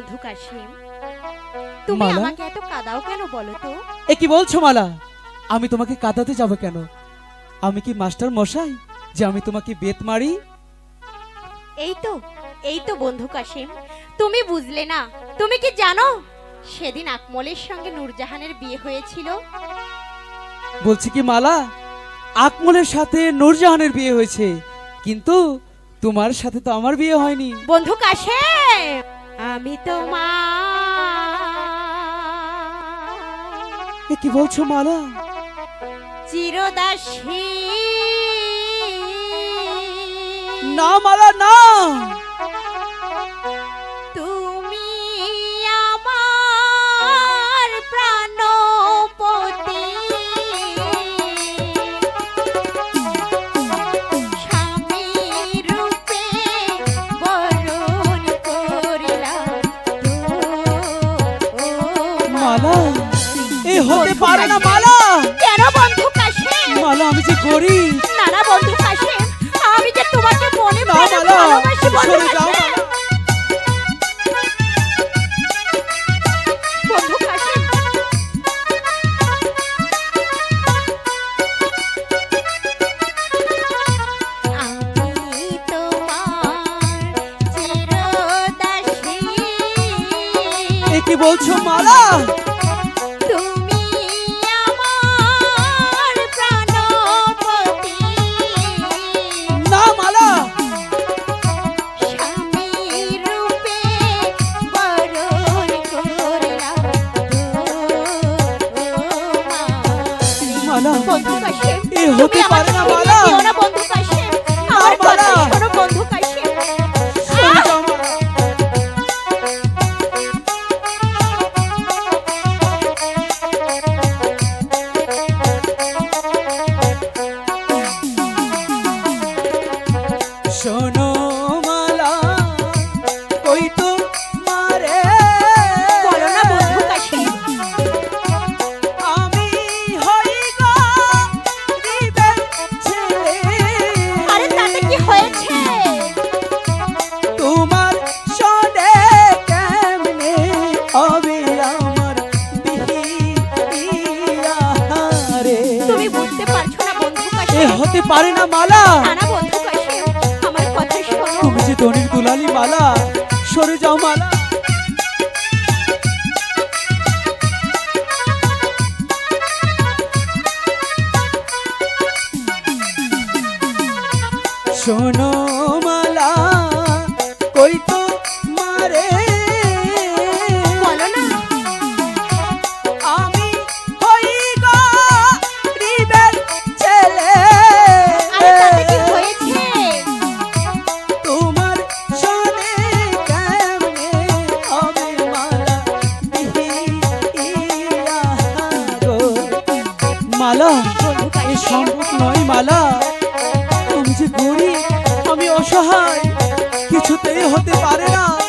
বন্ধু কাশিম তুমি মালা? আমাকে এত কাদাও কেন বলো তো? এ কি বলছো মালা? আমি তোমাকে কাঁদাতে যাব কেন? আমি কি মাস্টার মশাই যে আমি তোমাকে বেত মারি? এই তো এই তো বন্ধু কাশিম তুমি বুঝলে না তুমি কি জানো? সেদিন আকমলের সঙ্গে নূরজাহানের বিয়ে হয়েছিল। বলছি কি মালা? আকমলের সাথে নূরজাহানের বিয়ে হয়েছে কিন্তু তোমার সাথে তো আমার বিয়ে হয়নি। বন্ধু কাশিম আমি তোমার কি বলছো মালা? চিরদাসী। না মালা না! হতে পারে না মালা। কেন বন্ধু কাশে মালা আমি যে করি নানা বন্ধু কাশে আমি যে তোমাকে মনে না মালা ভালোবাসি বন্ধু যাও কি বলছো মালা? এ হতে পারে না মালা। তুমি যে ধনির দুলালি মালা সরে যাও মালা। শোনো হতে পারে না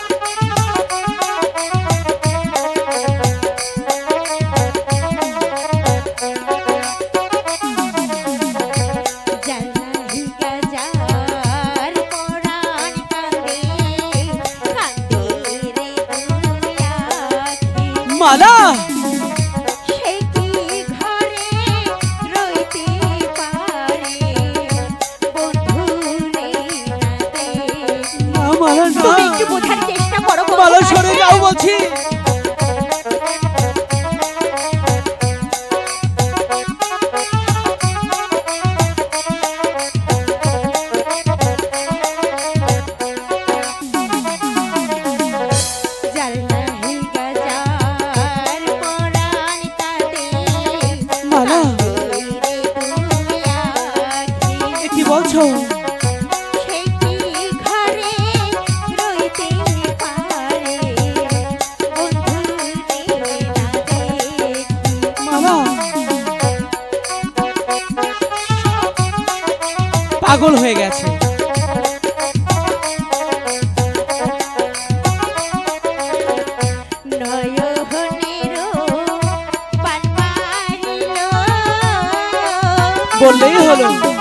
বললেই হলো।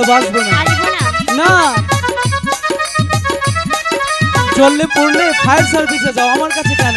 ভালোবাসবো না। না। চললে পড়লে ফায়ার সার্ভিসে যাও আমার কাছে কেন?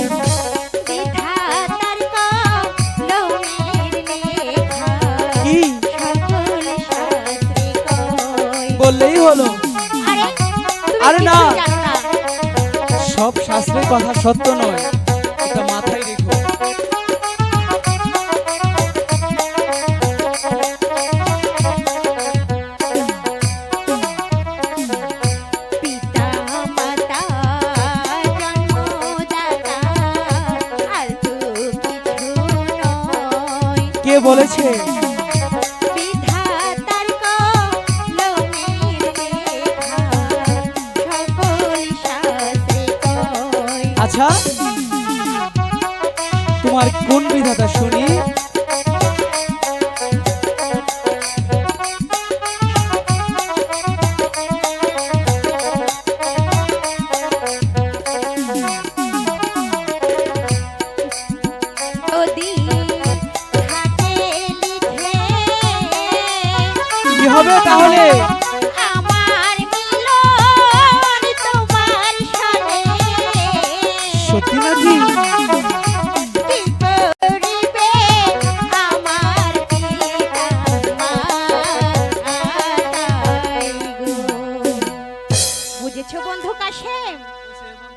বললেই হলো। আরে না। সব শাস্ত্রের কথা সত্য নয়। এটা মাথায় রেখো। বলেছে? বিধা তোমার কোন বিধাটা শুনে